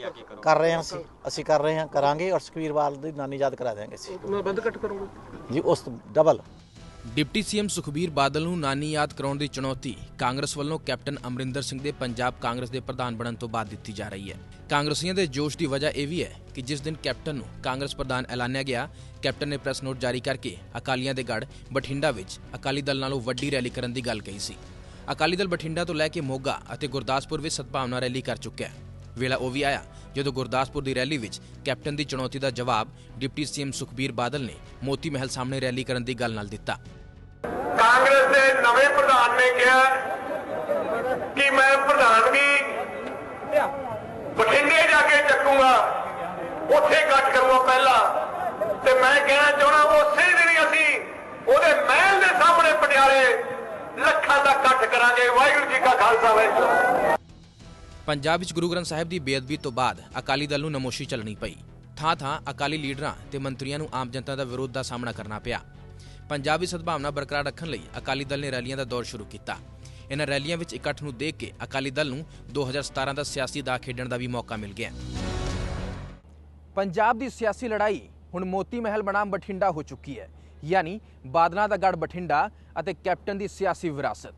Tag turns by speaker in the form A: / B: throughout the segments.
A: ਕਰੋ
B: ਕਰ ਰਹੇ ਹਾਂ ਅਸੀਂ ਅਸੀਂ ਕਰ ਰਹੇ ਹਾਂ ਕਰਾਂਗੇ ਔਰ ਸੁਖਬੀਰ ਬਾਦਲ ਦੀ ਨਾਨੀ ਯਾਦ ਕਰਾ ਦੇਵਾਂਗੇ ਅਸੀਂ।
C: ਮੈਂ ਬੰਦ ਕੱਟ ਕਰੂੰਗਾ।
B: ਜੀ ਉਸ double
D: deputy CM Sukhbir Badal ਨੂੰ ਨਾਨੀ ਯਾਦ ਕਰਾਉਣ ਦੀ ਚੁਣੌਤੀ ਕਾਂਗਰਸ ਵੱਲੋਂ ਕੈਪਟਨ ਅਮਰਿੰਦਰ ਸਿੰਘ ਦੇ ਪੰਜਾਬ ਕਾਂਗਰਸ ਦੇ ਪ੍ਰਧਾਨ ਬਣਨ ਤੋਂ ਬਾਅਦ ਦਿੱਤੀ ਜਾ ਰਹੀ ਹੈ। ਕਾਂਗਰਸੀਆਂ ਦੇ ਜੋਸ਼ ਦੀ ਵਜ੍ਹਾ ਇਹ ਵੀ ਹੈ ਕਿ ਜਿਸ ਦਿਨ ਕੈਪਟਨ ਨੂੰ ਕਾਂਗਰਸ ਪ੍ਰਧਾਨ ਐਲਾਨਿਆ ਗਿਆ ਕੈਪਟਨ ਨੇ ਪ੍ਰੈਸ ਨੋਟ ਜਾਰੀ ਕਰਕੇ ਅਕਾਲੀਆਂ ਦੇ ਗੜ ਬਠਿੰਡਾ ਵਿੱਚ ਅਕਾਲੀ ਦਲ ਨਾਲੋਂ ਵੱਡੀ ਰੈਲੀ ਕਰਨ ਦੀ ਗੱਲ ਕਹੀ ਸੀ। ਅਕਾਲੀ ਦਲ ਬਠਿੰਡਾ ਤੋਂ ਲੈ ਕੇ ਮੋਗਾ ਅਤੇ ਗੁਰਦਾਸਪੁਰ ਵਿੱਚ ਸਦਭਾਵਨਾ ਰੈਲੀ ਕਰ ਚੁੱਕਿਆ ਹੈ। ਵੇਲਾ ਉਹ ਵੀ ਆਇਆ, ਜਦੋਂ ਗੁਰਦਾਸਪੁਰ ਦੀ ਰੈਲੀ ਵਿੱਚ ਕੈਪਟਨ ਦੀ ਚੁਣੌਤੀ ਦਾ ਜਵਾਬ ਡਿਪਟੀ ਸੀਐਮ ਸੁਖਬੀਰ ਬਾਦਲ ਨੇ ਮੋਤੀ ਮਹਿਲ ਸਾਹਮਣੇ ਰੈਲੀ ਕਰਨ ਦੀ ਗੱਲ ਨਾਲ ਦਿੱਤਾ।
E: ਕਾਂਗਰਸ ਦੇ ਨਵੇਂ ਪ੍ਰਧਾਨ ਨੇ ਕਿਹਾ ਕਿ ਮੈਂ ਪ੍ਰਧਾਨਗੀ ਬਠਿੰਡੇ ਜਾ ਕੇ ਚੱਕੂਗਾ, ਉੱਥੇ ਇਕੱਠ ਕਰੂਗਾ ਪਹਿਲਾਂ। ਤੇ ਮੈਂ ਕਹਿਣਾ ਚਾਹਣਾ ਉਸੇ ਦਿਨ ਅਸੀਂ ਉਹਦੇ ਮਹਿਲ ਦੇ ਸਾਹਮਣੇ ਪਟਿਆਲੇ ਲੱਖਾਂ ਦਾ ਇਕੱਠ ਕਰਾਂਗੇ। ਵਾਹਿਗੁਰੂ ਜੀ ਕਾ ਖਾਲਸਾ, ਵਾਹਿਗੁਰੂ
D: ਪੰਜਾਬ ਵਿੱਚ ਗੁਰੂ ਗ੍ਰੰਥ ਸਾਹਿਬ ਦੀ ਬੇਅਦਬੀ ਤੋਂ ਬਾਅਦ ਅਕਾਲੀ ਦਲ ਨੂੰ ਨਮੋਸ਼ੀ ਚੱਲਣੀ ਪਈ। ਥਾਂ-ਥਾਂ ਅਕਾਲੀ ਲੀਡਰਾਂ ਤੇ ਮੰਤਰੀਆਂ ਨੂੰ ਆਮ ਜਨਤਾ ਦਾ ਵਿਰੋਧ ਦਾ ਸਾਹਮਣਾ ਕਰਨਾ ਪਿਆ। ਪੰਜਾਬ ਵਿੱਚ ਸਦਭਾਵਨਾ ਬਰਕਰਾਰ ਰੱਖਣ ਲਈ ਅਕਾਲੀ ਦਲ ਨੇ ਰੈਲੀਆਂ ਦਾ ਦੌਰ ਸ਼ੁਰੂ ਕੀਤਾ। ਇਹਨਾਂ ਰੈਲੀਆਂ ਵਿੱਚ ਇਕੱਠ ਨੂੰ ਦੇਖ ਕੇ ਅਕਾਲੀ ਦਲ ਨੂੰ 2017 ਦਾ ਸਿਆਸੀ ਦਾ ਖੇਡਣ ਦਾ ਵੀ ਮੌਕਾ ਮਿਲ ਗਿਆ। ਪੰਜਾਬ ਦੀ ਸਿਆਸੀ ਲੜਾਈ ਹੁਣ ਮੋਤੀ ਮਹਿਲ ਬਨਾਮ ਬਠਿੰਡਾ ਹੋ ਚੁੱਕੀ ਹੈ। ਯਾਨੀ ਬਾਦਲਾਂ ਦਾ ਗੜ ਬਠਿੰਡਾ ਅਤੇ ਕੈਪਟਨ ਦੀ ਸਿਆਸੀ ਵਿਰਾਸਤ।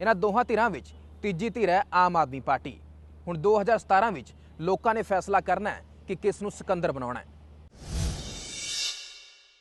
D: ਇਹਨਾਂ ਦੋਹਾਂ ਧਿਰਾਂ ਵਿੱਚ ਤੀਜੀ ਧਿਰ ਹੈ ਆਮ ਆਦਮੀ ਪਾਰਟੀ। ਹੁਣ 2017 ਵਿੱਚ ਲੋਕਾਂ ਨੇ ਫੈਸਲਾ ਕਰਨਾ ਹੈ ਕਿ ਕਿਸ ਨੂੰ ਸਿਕੰਦਰ ਬਣਾਉਣਾ ਹੈ।